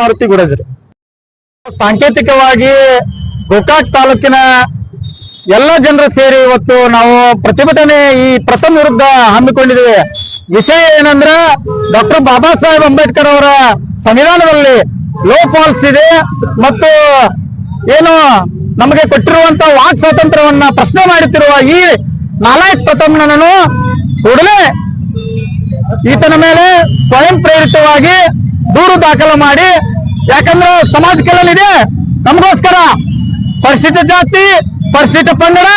ಮಾರುತಿ ಗುಡಜರು. ಸಾಂಕೇತಿಕವಾಗಿ ಗೋಕಾಕ್ ತಾಲೂಕಿನ ಎಲ್ಲ ಜನರು ಸೇರಿ ಇವತ್ತು ನಾವು ಪ್ರತಿಭಟನೆ ಈ ಪ್ರಥಮ ವಿರುದ್ಧ ಹಮ್ಮಿಕೊಂಡಿದ್ದೇವೆ. ವಿಷಯ ಏನಂದ್ರ ಡಾಕ್ಟರ್ ಬಾಬಾ ಸಾಹೇಬ್ ಅಂಬೇಡ್ಕರ್ ಅವರ ಸಂವಿಧಾನದಲ್ಲಿ ಲೋ ಫಾಲ್ಸ್ ಇದೆ ಮತ್ತು ಏನು ನಮಗೆ ಕೊಟ್ಟಿರುವಂತ ವಾಕ್ ಸ್ವಾತಂತ್ರ್ಯವನ್ನ ಪ್ರಶ್ನೆ ಮಾಡುತ್ತಿರುವ ಈ ನಾಲಾಯಕ್ ಪ್ರಥಮನನ್ನು ಕೂಡಲೇ ಈತನ ಮೇಲೆ ಸ್ವಯಂ ಪ್ರೇರಿತವಾಗಿ ದೂರು ದಾಖಲು ಮಾಡಿ. ಯಾಕಂದ್ರೆ ಸಮಾಜ ಇದೆ ನಮಗೋಸ್ಕರ ಪರಿಶಿಷ್ಟ ಜಾತಿ, ಪರಿಶಿಷ್ಟ ಪಂಗಡ,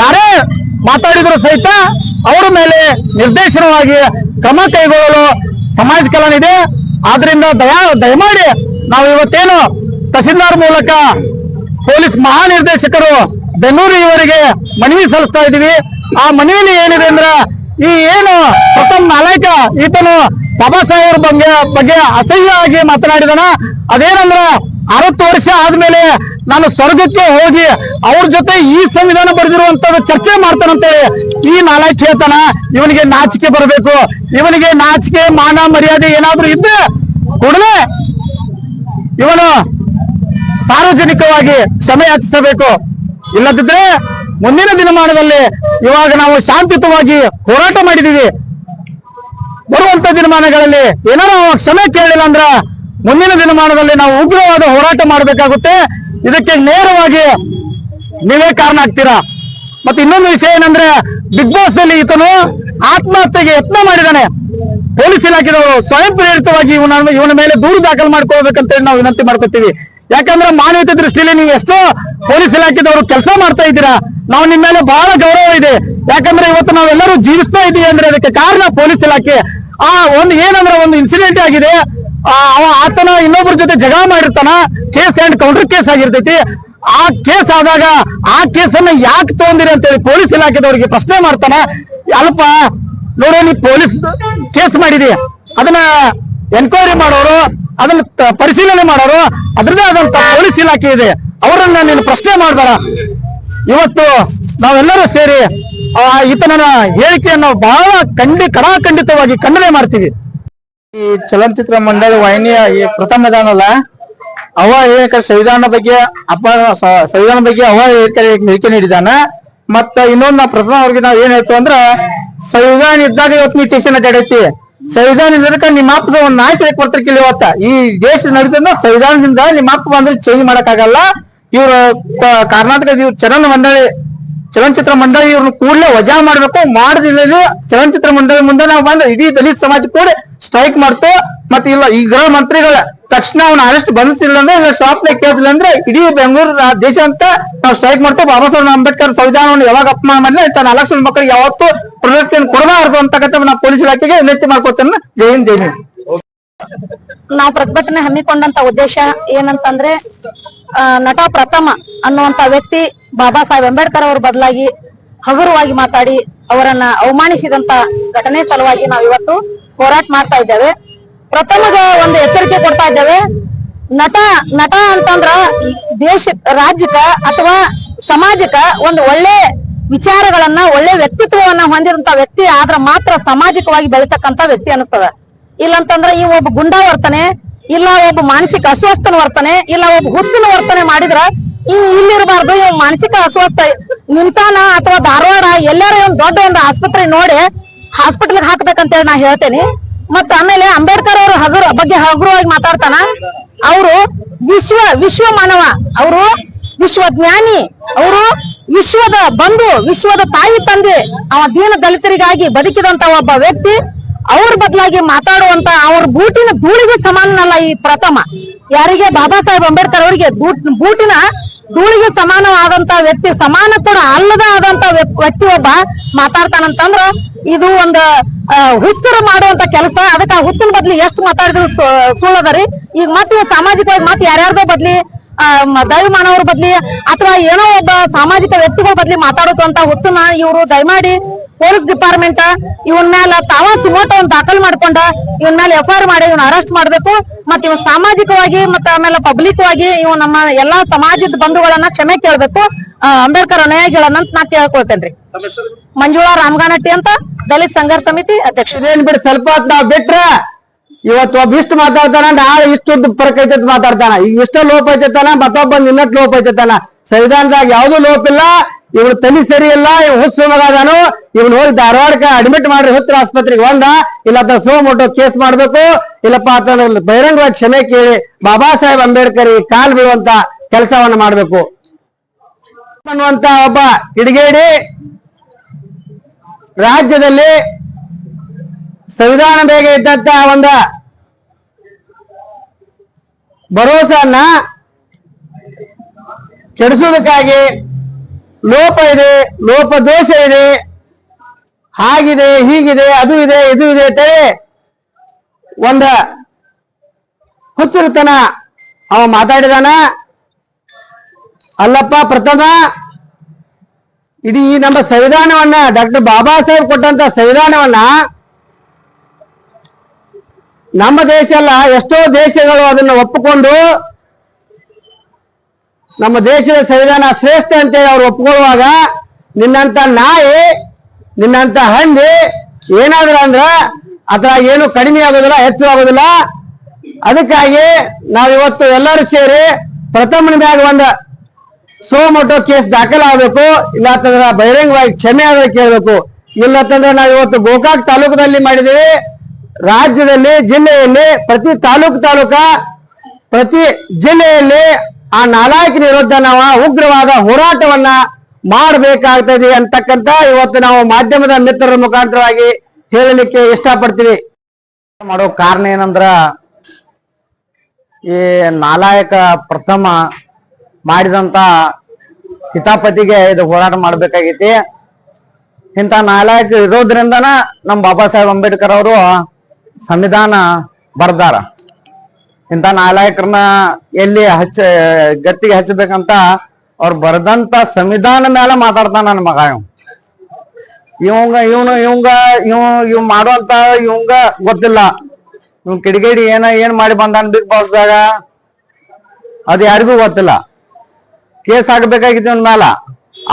ಯಾರೇ ಮಾತಾಡಿದ್ರು ಸಹಿತ ಅವರ ಮೇಲೆ ನಿರ್ದೇಶನವಾಗಿ ಕ್ರಮ ಕೈಗೊಳ್ಳಲು ಸಮಾಜ ಕಲ್ಯಾಣ ಇದೆ ಆದ್ರಿಂದ ದಯಾ, ದಯಮಾಡಿ ನಾವು ಇವತ್ತೇನು ತಹಸೀಲ್ದಾರ್ ಮೂಲಕ ಪೊಲೀಸ್ ಮಹಾನಿರ್ದೇಶಕರು ಬೆನ್ನೂರು ಇವರಿಗೆ ಮನವಿ ಸಲ್ಲಿಸ್ತಾ ಇದ್ದೀವಿ. ಆ ಮನವಿಯಲ್ಲಿ ಏನಿದೆ ಅಂದ್ರೆ ಈ ಏನು ಪ್ರಥಮ್ ನಾಲಾಯಕ ಈತನು ಬಾಬಾ ಸಾಹೇಬ್ರ ಬಗ್ಗೆ ಬಗ್ಗೆ ಅಸಹ್ಯವಾಗಿ ಮಾತನಾಡಿದನ. ಅದೇನಂದ್ರ ಅರವತ್ತು ವರ್ಷ ಆದ್ಮೇಲೆ ನಾನು ಸ್ವರ್ಗಕ್ಕೆ ಹೋಗಿ ಅವ್ರ ಜೊತೆ ಈ ಸಂವಿಧಾನ ಬರೆದಿರುವಂತದ್ದು ಚರ್ಚೆ ಮಾಡ್ತಾನಂತೇಳಿ ಈ ನಾಲೈಕ ಹೇಳ್ತಾನ. ಇವನಿಗೆ ನಾಚಿಕೆ ಬರಬೇಕು. ಇವನಿಗೆ ನಾಚಿಕೆ, ಮಾನ, ಮರ್ಯಾದೆ ಏನಾದ್ರೂ ಇದ್ದೆ ಕೂಡಲೇ ಇವನು ಸಾರ್ವಜನಿಕವಾಗಿ ಕ್ಷಮೆ ಯಾಚಿಸಬೇಕು. ಇಲ್ಲದಿದ್ರೆ ಮುಂದಿನ ದಿನಮಾನದಲ್ಲಿ ಇವಾಗ ನಾವು ಶಾಂತಿಯುತವಾಗಿ ಹೋರಾಟ ಮಾಡಿದೀವಿ ಬರುವಂತ ದಿನಮಾನಗಳಲ್ಲಿ ಏನಾರ ಕ್ಷಮೆ ಕೇಳಿಲ್ಲ ಅಂದ್ರ ಮುಂದಿನ ದಿನಮಾನದಲ್ಲಿ ನಾವು ಉಗ್ರವಾದ ಹೋರಾಟ ಮಾಡಬೇಕಾಗುತ್ತೆ. ಇದಕ್ಕೆ ನೇರವಾಗಿ ನೀವೇ ಕಾರಣ ಆಗ್ತೀರಾ? ಮತ್ತೆ ಇನ್ನೊಂದು ವಿಷಯ ಏನಂದ್ರೆ ಬಿಗ್ ಬಾಸ್ನಲ್ಲಿ ಈತನು ಆತ್ಮಹತ್ಯೆಗೆ ಯತ್ನ ಮಾಡಿದಾನೆ. ಪೊಲೀಸ್ ಇಲಾಖೆದವರು ಸ್ವಯಂ ಪ್ರೇರಿತವಾಗಿ ಇವನ ಇವನ ಮೇಲೆ ದೂರು ದಾಖಲು ಮಾಡ್ಕೊಳ್ಬೇಕಂತ ಹೇಳಿ ನಾವು ವಿನಂತಿ ಮಾಡ್ಕೊತೀವಿ. ಯಾಕಂದ್ರೆ ಮಾನವೀಯತೆ ದೃಷ್ಟಿಯಲ್ಲಿ ನೀವು ಎಷ್ಟೋ ಪೊಲೀಸ್ ಇಲಾಖೆದವರು ಕೆಲಸ ಮಾಡ್ತಾ ಇದ್ದೀರಾ. ನಾವು ನಿಮ್ಮ ಮೇಲೆ ಬಹಳ ಗೌರವ ಇದೆ. ಯಾಕಂದ್ರೆ ಇವತ್ತು ನಾವೆಲ್ಲರೂ ಜೀವಿಸ್ತಾ ಇದೀವಿ ಅಂದ್ರೆ ಅದಕ್ಕೆ ಕಾರಣ ಪೊಲೀಸ್ ಇಲಾಖೆ. ಆ ಒಂದು ಏನಂದ್ರೆ ಒಂದು ಇನ್ಸಿಡೆಂಟ್ ಆಗಿದೆ. ಆತನ ಇನ್ನೊಬ್ಬರ ಜೊತೆ ಜಗಳ ಮಾಡಿರ್ತಾನ. ಕೇಸ್ ಅಂಡ್ ಕೌಂಟರ್ ಕೇಸ್ ಆಗಿರ್ತೈತಿ. ಆ ಕೇಸ್ ಆದಾಗ ಆ ಕೇಸನ್ನ ಯಾಕೆ ತಗೊಂಡಿರಿ ಅಂತೇಳಿ ಪೊಲೀಸ್ ಇಲಾಖೆದವರಿಗೆ ಪ್ರಶ್ನೆ ಮಾಡ್ತಾನ. ಅಲ್ಪ ನೋಡೋ, ನೀ ಪೊಲೀಸ್ ಕೇಸ್ ಮಾಡಿದಿ. ಅದನ್ನ ಎನ್ಕ್ವೈರಿ ಮಾಡೋರು ಅದನ್ನ ಪರಿಶೀಲನೆ ಮಾಡೋರು ಅದ್ರದೇ ಆದಂತ ಪೊಲೀಸ್ ಇಲಾಖೆ ಇದೆ. ಅವರನ್ನ ನೀನು ಪ್ರಶ್ನೆ ಮಾಡ್ಬೇಡ. ಇವತ್ತು ನಾವೆಲ್ಲರೂ ಸೇರಿ, ಆ ಈತನ ಹೇಳಿಕೆಯನ್ನು ಬಹಳ ಖಂಡಿ, ಕಡಾಖಂಡಿತವಾಗಿ ಖಂಡನೆ ಮಾಡ್ತೀವಿ. ಈ ಚಲನಚಿತ್ರ ಮಂಡಳಿ ವಾಹಿನಿಯ ಈ ಪ್ರಥಮ ಇದಾನಲ್ಲ ಅವ ಏಕ ಸಂವಿಧಾನ ಬಗ್ಗೆ, ಅಪ್ಪ ಸಂವಿಧಾನ ಬಗ್ಗೆ ಅವ ಹೇಳಿಕೆ ಹೇಳಿಕೆ ನೀಡಿದಾನ ಮತ್ತ ಇನ್ನೊಂದು ನಾವು ಪ್ರಥಮ ಅವ್ರಿಗೆ ನಾವ್ ಏನ್ ಹೇಳ್ತೀವಿ ಅಂದ್ರ, ಸಂವಿಧಾನ ಇದ್ದಾಗ ಇವತ್ತು ನೀ ಟೇಷನ್ ಅಡ್ಡಾಡೈತಿ. ಸಂವಿಧಾನ ಇದ್ದಕ್ಕ ನಿಮ್ಮ ಅಪ್ಪ ಒಂದ್ ನಾಯಕರಿಗೆ ಕೊಡ್ತಿರ್ಕಿಲ್ಲ ಇವತ್ತ. ಈ ದೇಶ ನಡೀತದ ಸಂವಿಧಾನದಿಂದ ನಿಮ್ಮ ಅಪ್ಪ ಬಂದ್ರೆ ಚೇಂಜ್ ಮಾಡಕ್ ಆಗಲ್ಲ ಇವ್ರ ಕರ್ನಾಟಕದ ಇವ್ರ ಚಲನ ಮಂಡಳಿ, ಚಲನಚಿತ್ರ ಮಂಡಳಿ ಇವ್ರನ್ನ ಕೂಡಲೇ ವಜಾ ಮಾಡ್ಬೇಕು. ಮಾಡದಿಲ್ಲ ಚಲನಚಿತ್ರ ಮಂಡಳಿ ಮುಂದೆ ನಾವು ಬಂದ್ರೆ ಇಡೀ ದಲಿತ ಸಮಾಜ ಕೂಡ ಸ್ಟ್ರೈಕ್ ಮಾಡ್ತು. ಮತ್ತೆ ಇಲ್ಲ, ಈ ಗೃಹ ಮಂತ್ರಿಗಳ ತಕ್ಷಣ ಅವ್ನ ಅರೆಸ್ಟ್ ಬಂಧಿಸಿಲ್ಲ ಅಂದ್ರೆ, ಇಲ್ಲ ಶಾಪ್ನ ಕೇಳಿಲ್ಲ ಅಂದ್ರೆ ಇಡೀ ಬೆಂಗಳೂರು ದೇಶ ಅಂತ ನಾವು ಸ್ಟ್ರೈಕ್ ಮಾಡ್ತೇವೆ ಬಾಬಾ ಸಾಹೇಬ್ ಅಂಬೇಡ್ಕರ್ ಸಂವಿಧಾನವನ್ನು ಯಾವಾಗ ಅಪಮಾನ ಮಾಡಿದ್ರೆ ತನ್ನ ಜನ ಮಕ್ಕಳಿಗೆ ಯಾವತ್ತು ಪ್ರೊಟೆಕ್ಷನ್ ಕೊಡಬಾರದು ಅಂತಕ್ಕಂಥ ನಾವು ಪೊಲೀಸ್ ಇಲಾಖೆಗೆ ವಿನಂತಿ ಮಾಡ್ಕೋತೇನೆ. ಜೈ ಹಿಂದ್ ಜೈ ಹಿಂದ್. ನಾವು ಪ್ರತಿಭಟನೆ ಹಮ್ಮಿಕೊಂಡಂತ ಉದ್ದೇಶ ಏನಂತಂದ್ರೆ ನಟ ಪ್ರಥಮ ಅನ್ನುವಂತ ವ್ಯಕ್ತಿ ಬಾಬಾ ಸಾಹೇಬ್ ಅಂಬೇಡ್ಕರ್ ಅವ್ರ ಬದಲಾಗಿ ಹಗುರವಾಗಿ ಮಾತಾಡಿ ಅವರನ್ನ ಅವಮಾನಿಸಿದಂತ ಘಟನೆ ಸಲುವಾಗಿ ನಾವು ಇವತ್ತು ಹೋರಾಟ ಮಾಡ್ತಾ ಇದ್ದೇವೆ. ಪ್ರಥಮಗೆ ಒಂದು ಎಚ್ಚರಿಕೆ ಕೊಡ್ತಾ ಇದ್ದೇವೆ. ನಟ ನಟ ಅಂತಂದ್ರ ದೇಶ, ರಾಜ್ಯಕ್ಕ ಅಥವಾ ಸಮಾಜಕ್ಕ ಒಂದು ಒಳ್ಳೆ ವಿಚಾರಗಳನ್ನ, ಒಳ್ಳೆ ವ್ಯಕ್ತಿತ್ವವನ್ನ ಹೊಂದಿದಂತ ವ್ಯಕ್ತಿ ಆದ್ರ ಮಾತ್ರ ಸಾಮಾಜಿಕವಾಗಿ ಬೆಳಿತಕ್ಕಂತ ವ್ಯಕ್ತಿ ಅನಿಸ್ತದ ಇಲ್ಲಂತಂದ್ರ ಈ ಒಬ್ಬ ಗುಂಡಾ ವರ್ತನೆ ಇಲ್ಲ ಒಬ್ಬ ಮಾನಸಿಕ ಅಸ್ವಸ್ಥನ ವರ್ತನೆ, ಇಲ್ಲ ಒಬ್ಬ ಹುಚ್ಚಿನ ವರ್ತನೆ ಮಾಡಿದ್ರ ಈ ಇಲ್ಲಿರಬಾರ್ದು ಇವ್ ಮಾನಸಿಕ ಅಸ್ವಸ್ಥ ನಿಮ್ತಾನ ಅಥವಾ ಧಾರವಾಡ ಎಲ್ಲರೂ ಒಂದ್ ದೊಡ್ಡ ಒಂದು ಆಸ್ಪತ್ರೆ ನೋಡಿ ಹಾಸ್ಪಿಟಲ್ ಹಾಕ್ಬೇಕಂತೇಳಿ ನಾ ಹೇಳ್ತೇನೆ. ಮತ್ತ ಆಮೇಲೆ ಅಂಬೇಡ್ಕರ್ ಅವರು ಹಗುರ ಬಗ್ಗೆ ಹಗುರವಾಗಿ ಮಾತಾಡ್ತಾನ. ಅವರು ವಿಶ್ವ ವಿಶ್ವ ಮಾನವ ಅವರು ವಿಶ್ವ ಜ್ಞಾನಿ ಅವರು ವಿಶ್ವದ ಬಂಧು, ವಿಶ್ವದ ತಾಯಿ ತಂದೆ. ಅವ ದೀನ ದಲಿತರಿಗಾಗಿ ಬದುಕಿದಂತ ಒಬ್ಬ ವ್ಯಕ್ತಿ ಅವ್ರ ಬದಲಾಗಿ ಮಾತಾಡುವಂತ ಅವ್ರ ಬೂಟಿನ ಧೂಳಿಗೆ ಸಮಾನನಲ್ಲ ಈ ಪ್ರಥಮ. ಯಾರಿಗೆ? ಬಾಬಾ ಸಾಹೇಬ್ ಅಂಬೇಡ್ಕರ್ ಅವರಿಗೆ ಬೂಟ್- ಬೂಟಿನ ಧೂಳಿಗೆ ಸಮಾನವಾದಂತ ವ್ಯಕ್ತಿ, ಸಮಾನ ಕೂಡ ಅಲ್ಲದ ಆದಂತ ವ್ಯ- ವ್ಯಕ್ತಿ ಒಬ್ಬ ಮಾತಾಡ್ತಾನಂತಂದ್ರ ಇದು ಒಂದು ಹುಚ್ಚರು ಮಾಡುವಂತ ಕೆಲಸ. ಅದಕ್ಕೆ ಆ ಹುಚ್ಚಿನ ಬದ್ಲಿ ಎಷ್ಟು ಮಾತಾಡಿದ್ರು ಸುಳ್ಳದರಿ. ಈಗ ಮತ್ತೆ ಸಾಮಾಜಿಕವಾಗಿ ಮತ್ತೆ ಯಾರ್ಯಾರ್ದೋ ಬದ್ಲಿ ಆ, ಮ- ದೈವ ಬದ್ಲಿ ಅಥವಾ ಏನೋ ಒಬ್ಬ ಸಾಮಾಜಿಕ ವ್ಯಕ್ತಿಗಳ ಬದ್ಲಿ ಮಾತಾಡುತ್ತಂತ ಹುಚ್ಚನ್ನ ಇವರು ದಯಮಾಡಿ ಪೊಲೀಸ್ ಡಿಪಾರ್ಟ್ಮೆಂಟ್, ಇವನ್ ಮೇಲೆ ತಾವ ಸುಮೋಟ ಒಂದು ದಾಖಲು ಮಾಡ್ಕೊಂಡ, ಇವನ್ ಮೇಲೆ ಎಫ್ ಮಾಡಿ ಇವನ್ ಅರೆಸ್ಟ್ ಮಾಡ್ಬೇಕು, ಮತ್ತೆ ಇವ್ ಸಾಮಾಜಿಕವಾಗಿ, ಮತ್ತೆ ಆಮೇಲೆ ಪಬ್ಲಿಕ್ ವಾಗಿ ಇವ್ ನಮ್ಮ ಎಲ್ಲಾ ಸಮಾಜದ ಬಂಧುಗಳನ್ನ ಕ್ಷಮೆ ಕೇಳ್ಬೇಕು. ಅಂಬೇಡ್ಕರ್ ಅನುಯಾಯಿಗಳನ್ನ ನಾ ಕೇಳ್ಕೊಳ್ತೇನ್ರಿ. ಮಂಜುಳಾ ರಾಮಗಾನಟ್ಟಿ ಅಂತ ದಲಿತ ಸಂಘರ್ಷ ಸಮಿತಿ ಅಧ್ಯಕ್ಷ. ಬಿಡಿ, ಸ್ವಲ್ಪ ನಾವ್ ಬಿಟ್ರ ಇವತ್ತು ಒಬ್ಬ ಇಷ್ಟು ಮಾತಾಡ್ತಾನ ನಾಳೆ ಇಷ್ಟುದ್ದು ಪ್ರಕೃತಿ ಮಾತಾಡ್ತಾನ. ಈಗ ಇಷ್ಟ ಲೋಪ ಐತೆ ಮತ್ತೊಬ್ಬ ಇನ್ನಟ್ ಲೋಪ ಐತೆ ಸಂವಿಧಾನದಾಗ ಯಾವ್ದು ಲೋಪ ಇಲ್ಲ ಇವನು ತಲೆ ಸರಿ ಇಲ್ಲ ಇವ್ ಹುಚ್ಚು ಮಗಾದಾನು ಇವನ್ ಹೋಗಿ ಧಾರವಾಡಕ್ಕೆ ಅಡ್ಮಿಟ್ ಮಾಡ್ರಿ ಹುತ್ರ ಆಸ್ಪತ್ರೆಗೆ ಒಂದ ಇಲ್ಲ ಆತ ಸೋ ಮೊಟ್ಟೋ ಕೇಸ್ ಮಾಡ್ಬೇಕು, ಇಲ್ಲಪ್ಪ ಆತನ ಬಹಿರಂಗವಾಗಿ ಕ್ಷಮೆ ಕೇಳಿ, ಬಾಬಾ ಸಾಹೇಬ್ ಅಂಬೇಡ್ಕರ್ ಈ ಕಾಲ್ ಬೀಳುವಂತ ಕೆಲಸವನ್ನ ಮಾಡ್ಬೇಕು. ಅನ್ನುವಂತ ಒಬ್ಬ ಕಿಡಿಗೇಡಿ ರಾಜ್ಯದಲ್ಲಿ ಸಂವಿಧಾನ ಬೇಗ ಇದ್ದಂತ ಒಂದು ಭರೋಸನ್ನ ಕೆಡಿಸೋದಕ್ಕಾಗಿ ಲೋಪ ಇದೆ, ಲೋಪ ದೋಷ ಇದೆ. ಹಾಗಿದೆ, ಹೀಗಿದೆ, ಅದು ಇದೆ, ಇದು ಇದೆ ಅಂತೇಳಿ ಒಂದ ಹುಚ್ಚುರುತನ. ಅವ ಮಾತಾಡಿದಾನ. ಅಲ್ಲಪ್ಪ, ಪ್ರಥಮ ಇಡೀ ನಮ್ಮ ಸಂವಿಧಾನವನ್ನ ಡಾಕ್ಟರ್ ಬಾಬಾ ಸಾಹೇಬ್ ಕೊಟ್ಟಂತ ಸಂವಿಧಾನವನ್ನ ನಮ್ಮ ದೇಶ ಅಲ್ಲ, ಎಷ್ಟೋ ದೇಶಗಳು ಅದನ್ನು ಒಪ್ಪಿಕೊಂಡು ನಮ್ಮ ದೇಶದ ಸಂವಿಧಾನ ಶ್ರೇಷ್ಠ ಅಂತೇಳಿ ಅವ್ರು ಒಪ್ಕೊಳ್ಳುವಾಗ ನಿನ್ನಂತ ನಾಯಿ, ನಿನ್ನಂತ ಹಂದಿ ಏನಾದ್ರ ಅಂದ್ರ ಅಥವಾ ಏನು ಕಡಿಮೆ ಆಗೋದಿಲ್ಲ, ಹೆಚ್ಚು ಆಗೋದಿಲ್ಲ. ಅದಕ್ಕಾಗಿ ನಾವಿವತ್ತು ಎಲ್ಲರೂ ಸೇರಿ ಪ್ರಥಮ ಮ್ಯಾಗ ಒಂದು ಸೋಮೋಟೋ ಕೇಸ್ ದಾಖಲಾಗಬೇಕು. ಇಲ್ಲ ಬಹಿರಂಗವಾಗಿ ಕ್ಷಮೆ ಆದ್ರೆ ಕೇಳಬೇಕು. ನಾವು ಇವತ್ತು ಗೋಕಾಕ್ ತಾಲೂಕಿನಲ್ಲಿ ಮಾಡಿದೀವಿ. ರಾಜ್ಯದಲ್ಲಿ, ಜಿಲ್ಲೆಯಲ್ಲಿ ಪ್ರತಿ ತಾಲೂಕು ತಾಲೂಕ, ಪ್ರತಿ ಜಿಲ್ಲೆಯಲ್ಲಿ ಆ ನಾಲಾಯಕಿನ ವಿರುದ್ಧ ನಾವು ಉಗ್ರವಾದ ಹೋರಾಟವನ್ನ ಮಾಡಬೇಕಾಗ್ತದೆ ಅಂತಕ್ಕಂತ ಇವತ್ತು ನಾವು ಮಾಧ್ಯಮದ ಮಿತ್ರರ ಮುಖಾಂತರವಾಗಿ ಹೇಳಲಿಕ್ಕೆ ಇಷ್ಟಪಡ್ತೀವಿ. ಮಾಡೋ ಕಾರಣ ಏನಂದ್ರ ಈ ನಾಲಾಯಕ ಪ್ರಥಮ ಮಾಡಿದಂತ ಹಿತಾಪತಿಗೆ ಇದು ಹೋರಾಟ ಮಾಡ್ಬೇಕಾಗೈತಿ. ಇಂಥ ನಾಲಾಯಕ ಇರೋದ್ರಿಂದನ ನಮ್ಮ ಬಾಬಾ ಸಾಹೇಬ್ ಅಂಬೇಡ್ಕರ್ ಅವರು ಸಂವಿಧಾನ ಬರ್ದಾರ. ಇಂಥ ನಾಲಾಯಕರನ್ನ ಎಲ್ಲಿ ಹಚ್ಚ, ಗತ್ತಿಗೆ ಹಚ್ಚಬೇಕಂತ ಅವ್ರು ಬರೆದಂತ ಸಂವಿಧಾನ ಮೇಲೆ ಮಾತಾಡ್ತಾನ ನನ್ನ ಮಗ ಇವ್ ಇವಂಗ, ಇವನು, ಇವಂಗ, ಇವ್ ಇವ್ ಮಾಡುವಂತ ಇವಂಗ ಗೊತ್ತಿಲ್ಲ. ಇವ್ ಕಿಡಿಗೇಡಿ ಏನ, ಏನ್ ಮಾಡಿ ಬಂದಾನ ಬಿಗ್ ಬಾಸ್ದಾಗ ಅದು ಯಾರಿಗೂ ಗೊತ್ತಿಲ್ಲ. ಕೇಸ್ ಆಗ್ಬೇಕಾಗಿತ್ತು ಇವನ್ ಮೇಲೆ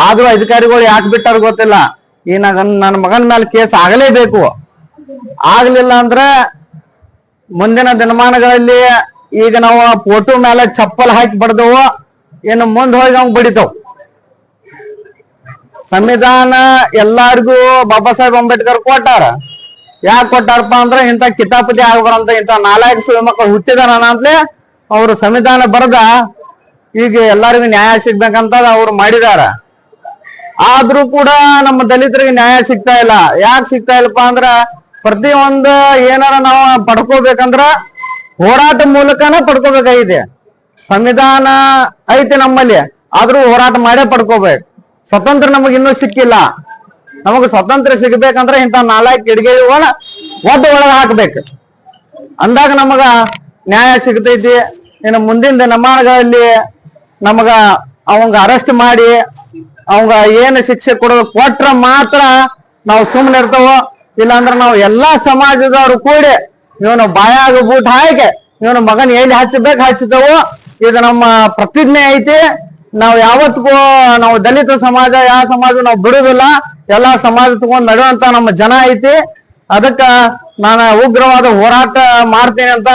ಆದ್ರೂ ಅಧಿಕಾರಿಗಳು ಯಾಕೆ ಬಿಟ್ಟಾರ ಗೊತ್ತಿಲ್ಲ. ಈ ನನ್ನ ಮಗನ ಮೇಲೆ ಕೇಸ್ ಆಗಲೇಬೇಕು. ಆಗ್ಲಿಲ್ಲ ಅಂದ್ರೆ ಮುಂದಿನ ದಿನಮಾನಗಳಲ್ಲಿ ಈಗ ನಾವು ಫೋಟೋ ಮೇಲೆ ಚಪ್ಪಲ್ ಹಾಕಿ ಬಡ್ದವು ಏನು ಮುಂದೆ ಹೋಗಿ ಅವ್ನ್ ಬಡಿತಾವ್. ಸಂವಿಧಾನ ಎಲ್ಲಾರ್ಗೂ ಬಾಬಾ ಸಾಹೇಬ್ ಅಂಬೇಡ್ಕರ್ ಕೊಟ್ಟಾರ. ಯಾಕೆ ಕೊಟ್ಟಾರಪ್ಪ ಅಂದ್ರೆ ಇಂಥ ಕಿತಾಪತಿ ಆಗ್ಬಾರಂತ ಇಂಥ ನಾಲ್ಕು ಸುಳ್ಳು ಮಕ್ಕಳು ಹುಟ್ಟಿದಾರ ಅಂತಲೇ ಅವರು ಸಂವಿಧಾನ ಬರದ ಈಗ ಎಲ್ಲರಿಗೂ ನ್ಯಾಯ ಸಿಗ್ಬೇಕಂತ ಅವ್ರು ಮಾಡಿದಾರ. ಆದ್ರೂ ಕೂಡ ನಮ್ಮ ದಲಿತರಿಗೆ ನ್ಯಾಯ ಸಿಗ್ತಾ ಇಲ್ಲ. ಯಾಕೆ ಸಿಗ್ತಾ ಇಲ್ಲಪ್ಪ ಅಂದ್ರ ಪ್ರತಿ ಒಂದು ಏನಾರ ನಾವು ಪಡ್ಕೋಬೇಕಂದ್ರ ಹೋರಾಟ ಮೂಲಕನ ಪಡ್ಕೋಬೇಕಾಗಿದೆ. ಸಂವಿಧಾನ ಐತೆ ನಮ್ಮಲ್ಲಿ, ಆದ್ರೂ ಹೋರಾಟ ಮಾಡೇ ಪಡ್ಕೋಬೇಕು. ಸ್ವತಂತ್ರ ನಮಗ್ ಇನ್ನೂ ಸಿಕ್ಕಿಲ್ಲ. ನಮಗ್ ಸ್ವತಂತ್ರ ಸಿಗ್ಬೇಕಂದ್ರ ಇಂತ ನಾಲ್ಕು ಒಳ ಒದ್ದು ಒಳಗ ಹಾಕ್ಬೇಕು. ಅಂದಾಗ ನಮಗ ನ್ಯಾಯ ಸಿಗ್ತೈತಿ. ಇನ್ನು ಮುಂದಿನ ದಿನಮಾನಗಳಲ್ಲಿ ನಮಗ ಅವಂಗ ಅರೆಸ್ಟ್ ಮಾಡಿ, ಅವಂಗ ಏನು ಶಿಕ್ಷೆ ಕೊಡೋದು ಕೊಟ್ರ ಮಾತ್ರ ನಾವು ಸುಮ್ಮನೆ ಇರ್ತಾವ ಇಲ್ಲಾಂದ್ರ ನಾವು ಎಲ್ಲಾ ಸಮಾಜದವರು ಕೂಡಿ ಇವನು ಬಾಯಾಗ ಬೂಟ್ ಹಾಕಿ ಇವನು ಮಗನ್ ಎಲ್ಲಿ ಹಚ್ಚಬೇಕು ಹಚ್ಚಿದವು ಇದು ನಮ್ಮ ಪ್ರತಿಜ್ಞೆ ಐತಿ. ನಾವು ಯಾವತ್ತಿಗೂ ನಾವು ದಲಿತ ಸಮಾಜ, ಯಾವ ಸಮಾಜ ನಾವು ಬಿಡುದಿಲ್ಲ. ಎಲ್ಲಾ ಸಮಾಜ ತಗೊಂಡ್ ನಡೆಯುವಂತ ನಮ್ಮ ಜನ ಐತಿ. ಅದಕ್ಕ ನಾನು ಉಗ್ರವಾದ ಹೋರಾಟ ಮಾಡ್ತೀನಿ ಅಂತ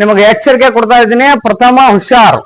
ನಿಮಗೆ ಎಚ್ಚರಿಕೆ ಕೊಡ್ತಾ ಇದ್ದೀನಿ. ಪ್ರಥಮ ಹುಷಾರ್.